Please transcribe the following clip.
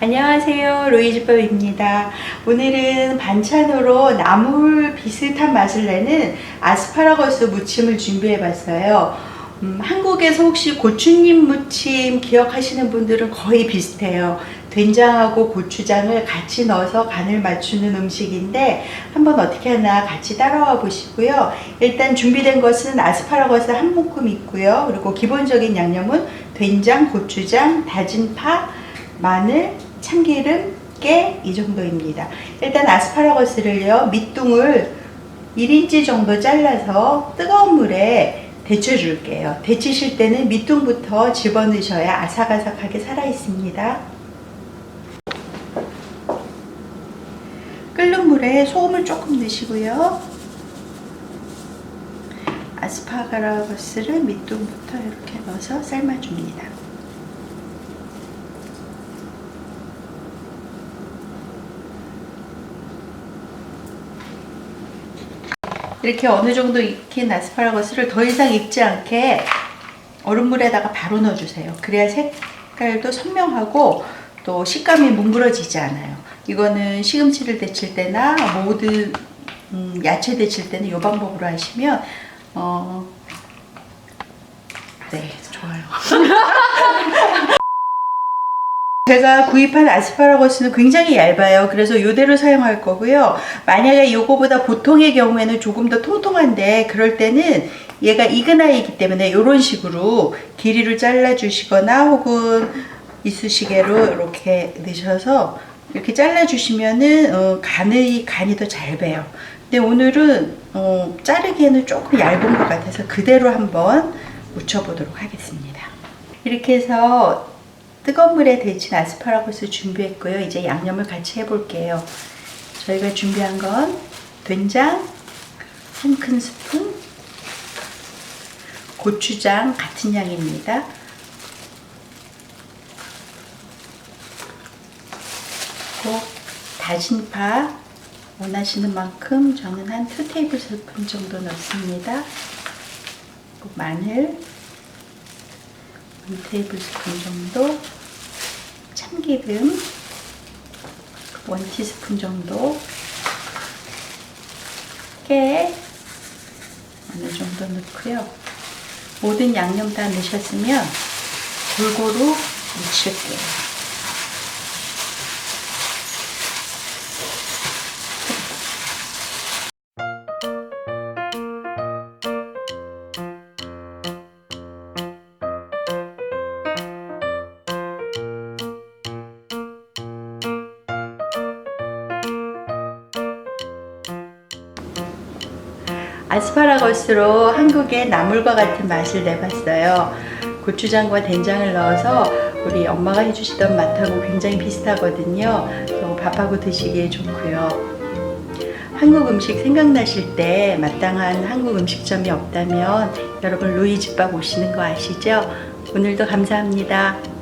안녕하세요. 로이즈법입니다. 오늘은 반찬으로 나물 비슷한 맛을 내는 아스파라거스 무침을 준비해 봤어요. 음, 한국에서 혹시 고추잎 무침 기억하시는 분들은 거의 비슷해요. 된장하고 고추장을 같이 넣어서 간을 맞추는 음식인데 한번 어떻게 하나 같이 따라와 보시고요. 일단 준비된 것은 아스파라거스 한 묶음 있고요. 그리고 기본적인 양념은 된장, 고추장, 다진 파, 마늘, 참기름, 깨 이 정도입니다. 일단 아스파라거스를요 밑둥을 1인치 정도 잘라서 뜨거운 물에 데쳐줄게요. 데치실 때는 밑둥부터 집어넣으셔야 아삭아삭하게 살아 있습니다. 끓는 물에 소금을 조금 넣으시고요. 아스파라거스를 밑둥부터 이렇게 넣어서 삶아줍니다. 이렇게 어느 정도 익힌 아스파라거스를 더 이상 익지 않게 얼음물에다가 바로 넣어주세요. 그래야 색깔도 선명하고 또 식감이 뭉그러지지 않아요. 이거는 시금치를 데칠 때나 모든 음, 야채 데칠 때는 이 방법으로 하시면 어, 네 좋아요. 제가 구입한 아스파라거스는 굉장히 얇아요. 그래서 이대로 사용할 거고요. 만약에 이거보다 보통의 경우에는 조금 더 통통한데 그럴 때는 얘가 익은 아이이기 때문에 이런 식으로 길이를 잘라 주시거나 혹은 이쑤시개로 이렇게 넣으셔서 이렇게 잘라 주시면은 어, 간이 간이 더 잘 배요. 근데 오늘은 어, 자르기에는 조금 얇은 것 같아서 그대로 한번 묻혀 보도록 하겠습니다. 이렇게 해서 뜨거운 물에 데친 아스파라거스 준비했고요. 이제 양념을 같이 해볼게요. 저희가 준비한 건 된장 한 큰 스푼, 고추장 같은 양입니다. 다진 파 원하시는 만큼 저는 한 2테이블 스푼 정도 넣습니다. 마늘 1테이블 스푼 정도 참기름 1티스푼 정도 깨 어느 정도 넣고요. 모든 양념 다 넣으셨으면 골고루 묻힐게요. 아스파라거스로 한국의 나물과 같은 맛을 내봤어요. 고추장과 된장을 넣어서 우리 엄마가 해주시던 맛하고 굉장히 비슷하거든요. 또 밥하고 드시기에 좋고요. 한국 음식 생각나실 때 마땅한 한국 음식점이 없다면 여러분 루이집밥 오시는 거 아시죠? 오늘도 감사합니다.